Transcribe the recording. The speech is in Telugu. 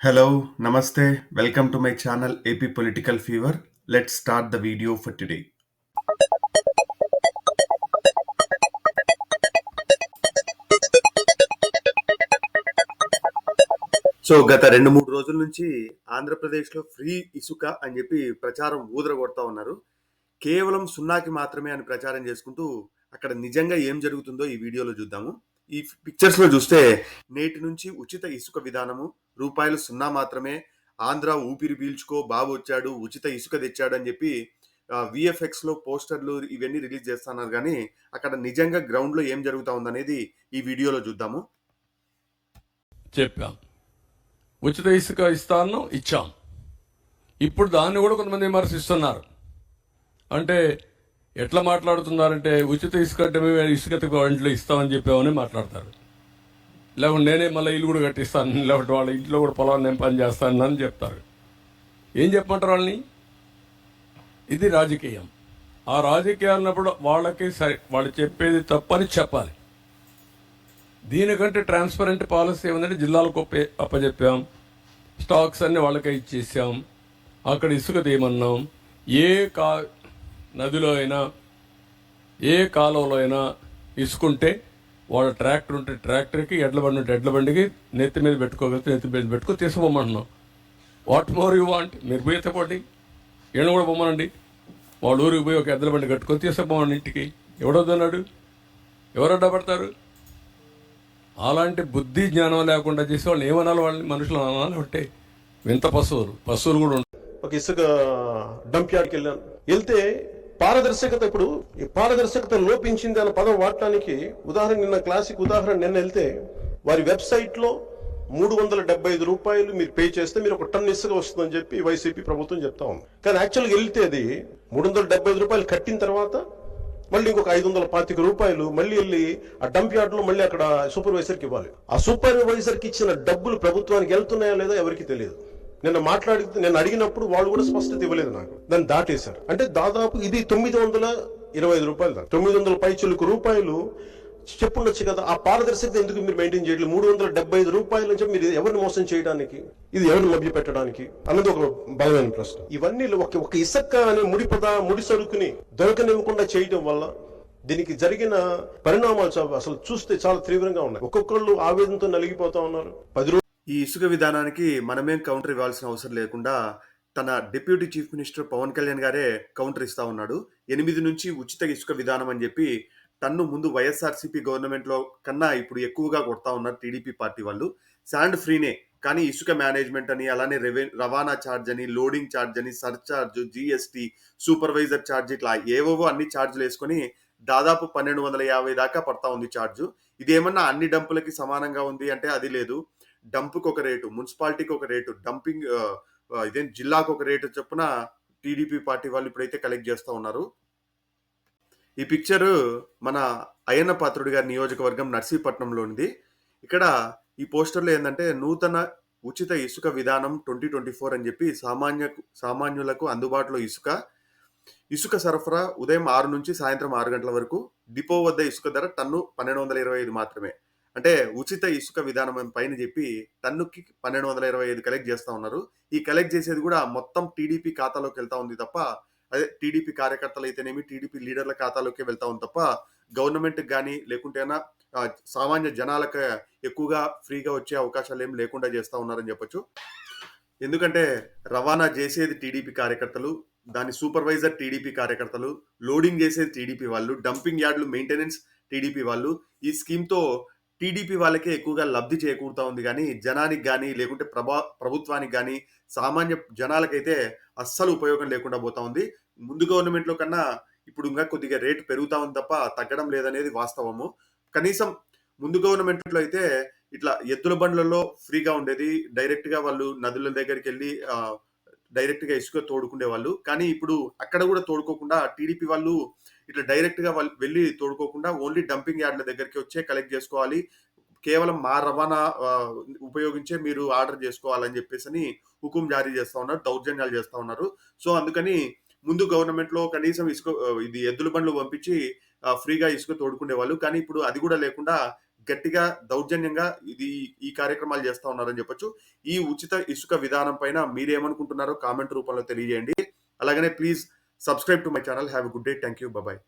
Hello namaste welcome to my channel AP political fever let start the video for today so గత రెండు మూడు రోజుల నుంచి ఆంధ్రప్రదేశ్లో ఫ్రీ ఇసుక అని చెప్పి ప్రచారం ఊదరగొడతా ఉన్నారు. కేవలం సున్నాకి మాత్రమే అని ప్రచారం చేసుకుంటూ అక్కడ నిజంగా ఏం జరుగుతుందో ఈ వీడియోలో చూద్దాము. ఈ పిక్చర్స్లో చూస్తే నేటి నుంచి ఉచిత ఇసుక విధానము రూపాయలు సున్నా మాత్రమే ఆంధ్ర ఊపిరి పీల్చుకో బాబు వచ్చాడు ఉచిత ఇసుక తెచ్చాడు అని చెప్పి విఎఫ్ఎక్స్లో పోస్టర్లు ఇవన్నీ రిలీజ్ చేస్తున్నారు. కానీ అక్కడ నిజంగా గ్రౌండ్లో ఏం జరుగుతా ఉందనేది ఈ వీడియోలో చూద్దాము. చెప్పాం. ఉచిత ఇసుక ఇస్తాను ఇచ్చాం. ఇప్పుడు దాన్ని కూడా కొంతమంది విమర్శిస్తున్నారు. అంటే ఎట్లా మాట్లాడుతున్నారంటే ఉచిత ఇసుక అంటే మేము ఇసుక ఇంట్లో ఇస్తామని చెప్పామని మాట్లాడతారు. లేకుంటే నేనే మళ్ళీ ఇల్లు కూడా కట్టిస్తాను లేకపోతే వాళ్ళ ఇంట్లో కూడా పొలాన్ని నేను పని చేస్తాను అని చెప్తారు. ఏం చెప్పమంటారు వాళ్ళని? ఇది రాజకీయం. ఆ రాజకీయాలు అన్నప్పుడు వాళ్ళకి సరే వాళ్ళు చెప్పేది తప్పని చెప్పాలి. దీనికంటే ట్రాన్స్పరెంట్ పాలసీ ఏమందంటే జిల్లాలకు ఒప్పే అప్పచెప్పాం. స్టాక్స్ అన్ని వాళ్ళకే ఇచ్చేసాం. అక్కడ ఇసుక తీయమన్నాం. ఏ కా నదిలో అయినా ఏ కాలంలో అయినా ఇసుకుంటే వాళ్ళ ట్రాక్టర్ ఉంటే ట్రాక్టర్కి ఎడ్ల బండి ఉంటే ఎడ్ల బండికి నెత్తి మీద పెట్టుకోగలిగితే నెత్తి మీద పెట్టుకో తీసుకోమంటున్నాం వాట్ మోర్ యూ వాంట్ మీరు పోయి ఎత్తపోండి ఈయన కూడా పొమ్మనండి. వాళ్ళ ఊరికి పోయి ఒక ఎద్దుల బండి కట్టుకొని తీసుకుపోమని ఇంటికి. ఎవడొద్దన్నాడు ఎవరు అడ్డపడతారు అలాంటి బుద్ధి జ్ఞానం లేకుండా చేసే వాళ్ళు ఏమనాలి? వాళ్ళని మనుషులు అనాలి అంటే వింత పశువులు. పశువులు కూడా ఉంటాయి ఒక ఇసుక డంప్ యార్డ్కి వెళ్ళాను వెళ్తే పారదర్శకత ఇప్పుడు ఈ పారదర్శకత లోపించింది అన్న పదం వాడటానికి ఉదాహరణ నిన్న క్లాసిక్ ఉదాహరణ నిన్న వెళ్తే వారి వెబ్సైట్లో మూడు వందల డెబ్బై ఐదు రూపాయలు మీరు పే చేస్తే మీరు ఒక టన్ ఇసుక వస్తుందని చెప్పి వైసీపీ ప్రభుత్వం చెప్తా ఉంది. కానీ యాక్చువల్గా వెళ్తే అది మూడు వందల డెబ్బై ఐదు రూపాయలు కట్టిన తర్వాత మళ్ళీ ఇంకొక ఐదు వందల పాతిక రూపాయలు మళ్ళీ వెళ్ళి ఆ డంప్ యార్డ్లో మళ్ళీ అక్కడ సూపర్వైజర్కి ఇవ్వాలి. ఆ సూపర్వైజర్కి ఇచ్చిన డబ్బులు ప్రభుత్వానికి వెళ్తున్నాయా లేదా ఎవరికి తెలియదు. నిన్న మాట్లాడి నేను అడిగినప్పుడు వాళ్ళు కూడా స్పష్టత ఇవ్వలేదు నాకు. దాన్ని దాటేశారు. అంటే దాదాపు ఇది తొమ్మిది వందల ఇరవై ఐదు రూపాయలు తొమ్మిది వందల పైచులకు రూపాయలు చెప్పుండొచ్చు కదా. ఆ పారదర్శకత ఎందుకు మీరు మెయింటైన్ చేయట్లేదు? మూడు వందల డెబ్బై ఐదు రూపాయల నుంచి మీరు ఎవరిని మోసం చేయడానికి? ఇది ఎవరిని మభ్య పెట్టడానికి? అన్నది ఒక బలమైన ప్రశ్న. ఇవన్నీ ఒక ఒక ఇసక్క అనే ముడి పద ముడి సరుకుని దొరకనివ్వకుండా చేయడం వల్ల దీనికి జరిగిన పరిణామాలు చాలా- అసలు చూస్తే చాలా తీవ్రంగా ఉన్నాయి. ఒక్కొక్కళ్ళు ఆవేదనతో నలిగిపోతా ఉన్నారు. పది రోజులు ఈ ఇసుక విధానానికి మనమేం కౌంటర్ ఇవ్వాల్సిన అవసరం లేకుండా తన deputy chief minister Pavan Kalyan గారే కౌంటర్ ఇస్తా ఉన్నాడు. ఎనిమిది నుంచి ఉచిత ఇసుక విధానం అని చెప్పి టన్ను ముందు వైఎస్ఆర్సీపీ గవర్నమెంట్లో కన్నా ఇప్పుడు ఎక్కువగా కొడతా ఉన్నారు టీడీపీ పార్టీ వాళ్ళు. శాండ్ ఫ్రీనే కానీ ఇసుక మేనేజ్మెంట్ అని అలానే రెవె రవాణా ఛార్జ్ అని లోడింగ్ ఛార్జ్ అని సర్ఛార్జ్ జిఎస్టీ సూపర్వైజర్ ఛార్జ్ ఇట్లా ఏవేవో అన్ని ఛార్జీలు వేసుకొని దాదాపు పన్నెండు వందల యాభై దాకా పడతా ఉంది ఛార్జ్ ఇదేమన్నా అన్ని డంపులకి సమానంగా ఉంది అంటే అది లేదు. డంప్కి ఒక రేటు మున్సిపాలిటీకి ఒక రేటు డంపింగ్ ఇదేం జిల్లాకు ఒక రేటు చొప్పున టీడీపీ పార్టీ వాళ్ళు ఇప్పుడైతే కలెక్ట్ చేస్తూ ఉన్నారు. ఈ పిక్చర్ మన అయ్యన్న పాత్రుడి గారి నియోజకవర్గం నర్సీపట్నంలో ఉంది ఇక్కడ ఈ పోస్టర్లో ఏంటంటే నూతన ఉచిత ఇసుక విధానం ట్వంటీ ట్వంటీ ఫోర్ అని చెప్పి సామాన్య సామాన్యులకు అందుబాటులో ఇసుక. ఇసుక సరఫరా ఉదయం ఆరు నుంచి సాయంత్రం ఆరు గంటల వరకు డిపో వద్ద ఇసుక ధర టన్ను పన్నెండు వందల ఇరవై ఐదు మాత్రమే. అంటే ఉచిత ఇసుక విధానం అని పైన చెప్పి టన్నుకి పన్నెండు వందల ఇరవై ఐదు కలెక్ట్ చేస్తూ ఉన్నారు. ఈ కలెక్ట్ చేసేది కూడా మొత్తం టీడీపీ ఖాతాలోకి వెళ్తా ఉంది తప్ప అదే టీడీపీ కార్యకర్తలు అయితేనేమి టీడీపీ లీడర్ల ఖాతాలోకి వెళ్తా ఉంది తప్ప గవర్నమెంట్ కానీ లేకుంటేనా సామాన్య జనాలకు ఎక్కువగా ఫ్రీగా వచ్చే అవకాశాలు ఏం లేకుండా చేస్తూ ఉన్నారని చెప్పొచ్చు. ఎందుకంటే రవాణా చేసేది టీడీపీ కార్యకర్తలు దాని సూపర్వైజర్ టీడీపీ కార్యకర్తలు లోడింగ్ చేసేది టీడీపీ వాళ్ళు డంపింగ్ యార్డ్లు మెయింటెనెన్స్ టీడీపీ వాళ్ళు ఈ స్కీమ్తో టీడీపీ వాళ్ళకే ఎక్కువగా లబ్ధి చేకూరుతూ ఉంది కానీ జనానికి కానీ లేకుంటే ప్రభా ప్రభుత్వానికి కానీ సామాన్య జనాలకైతే అస్సలు ఉపయోగం లేకుండా పోతా ఉంది. ముందు గవర్నమెంట్లో కన్నా ఇప్పుడు ఇంకా కొద్దిగా రేటు పెరుగుతా ఉంది తప్ప తగ్గడం లేదనేది వాస్తవము. కనీసం ముందు గవర్నమెంట్లో అయితే ఇట్లా ఎద్దుల బండ్లలో ఫ్రీగా ఉండేది. డైరెక్ట్గా వాళ్ళు నదుల దగ్గరికి వెళ్ళి డైరెక్ట్గా డైరెక్ట్గా ఇసుక తోడుకునే వాళ్ళు. కానీ ఇప్పుడు అక్కడ కూడా తోడుకోకుండా టీడీపీ వాళ్ళు ఇట్లా డైరెక్ట్గా వాళ్ళు వెళ్ళి తోడుకోకుండా ఓన్లీ డంపింగ్ యార్డ్ల దగ్గరికి వచ్చే కలెక్ట్ చేసుకోవాలి. కేవలం మా రవాణా ఉపయోగించే మీరు ఆర్డర్ చేసుకోవాలని చెప్పేసి అని హుకుం జారీ చేస్తా ఉన్నారు దౌర్జన్యాలు చేస్తా ఉన్నారు. సో అందుకని ముందు గవర్నమెంట్లో కనీసం ఇసుక ఇది ఎద్దుల బండ్లు పంపించి ఫ్రీగా ఇసుక తోడుకునే వాళ్ళు. కానీ ఇప్పుడు అది కూడా లేకుండా గట్టిగా దౌర్జన్యంగా ఇది ఈ కార్యక్రమాలు చేస్తా ఉన్నారని చెప్పొచ్చు. ఈ ఉచిత ఇసుక విధానం పైన మీరేమనుకుంటున్నారో కామెంట్ రూపంలో తెలియజేయండి. అలాగనే please subscribe to my channel. Have good day. Thank you bye